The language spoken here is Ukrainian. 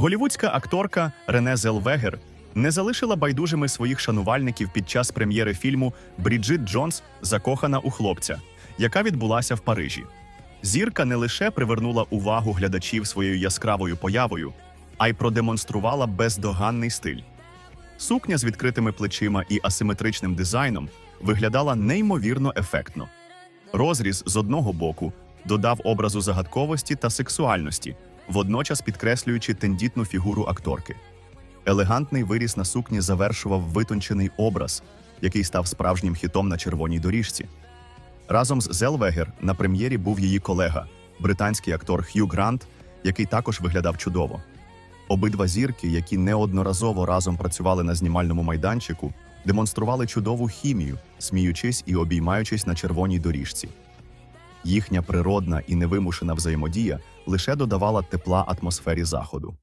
Голівудська акторка Рене Зелвегер не залишила байдужими своїх шанувальників під час прем'єри фільму Бріджит Джонс Закохана у хлопця, яка відбулася в Парижі. Зірка не лише привернула увагу глядачів своєю яскравою появою, а й продемонструвала бездоганний стиль. Сукня з відкритими плечима і асиметричним дизайном виглядала неймовірно ефектно. Розріз з одного боку додав образу загадковості та сексуальності, водночас підкреслюючи тендітну фігуру акторки. Елегантний виріс на сукні завершував витончений образ, який став справжнім хітом на червоній доріжці. Разом з Зелвегер на прем'єрі був її колега, британський актор Х'ю Грант, який також виглядав чудово. Обидва зірки, які неодноразово разом працювали на знімальному майданчику, демонстрували чудову хімію, сміючись і обіймаючись на червоній доріжці. Їхня природна і невимушена взаємодія лише додавала тепла атмосфері заходу.